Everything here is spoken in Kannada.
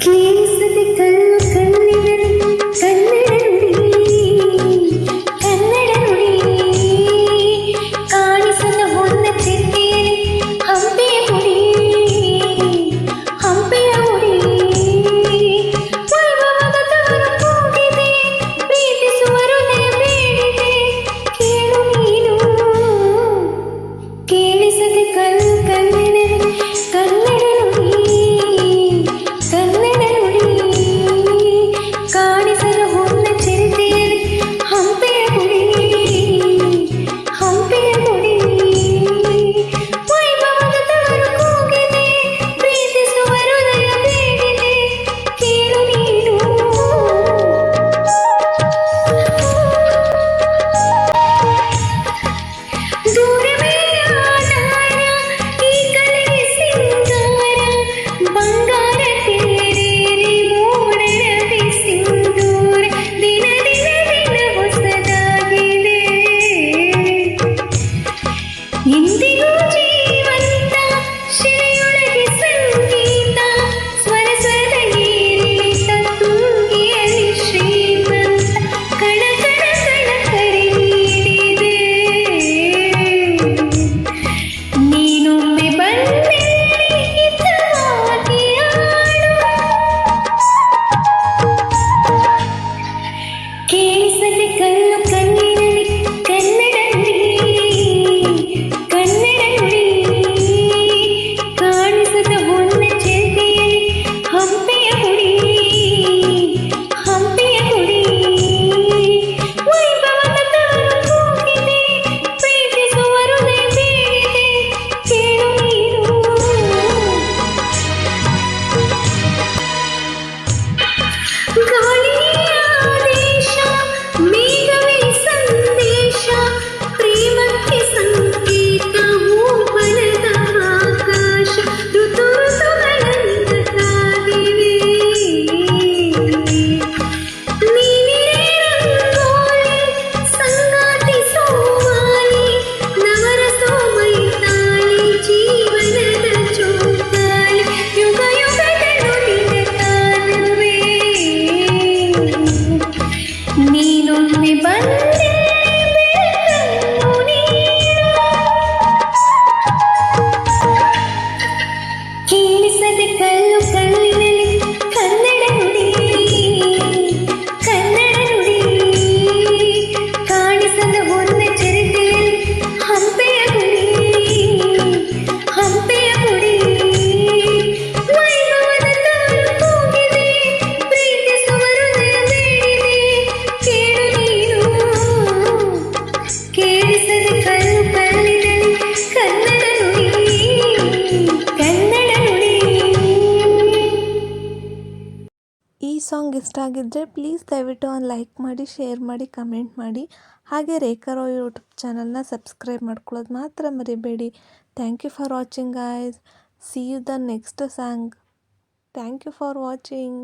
Please, the जीवन ಸಾಂಗ್ ಇಷ್ಟ ಆಗಿದ್ದರೆ ಪ್ಲೀಸ್ ದಯವಿಟ್ಟು ಒಂದು ಲೈಕ್ ಮಾಡಿ ಶೇರ್ ಮಾಡಿ ಕಮೆಂಟ್ ಮಾಡಿ. ಹಾಗೆ ರೇಖಾ ಯೂಟ್ಯೂಬ್ ಚಾನಲ್ನ ಸಬ್ಸ್ಕ್ರೈಬ್ ಮಾಡ್ಕೊಳ್ಳೋದು ಮಾತ್ರ ಮರಿಬೇಡಿ. Thank you for watching guys see you the next song thank you for watching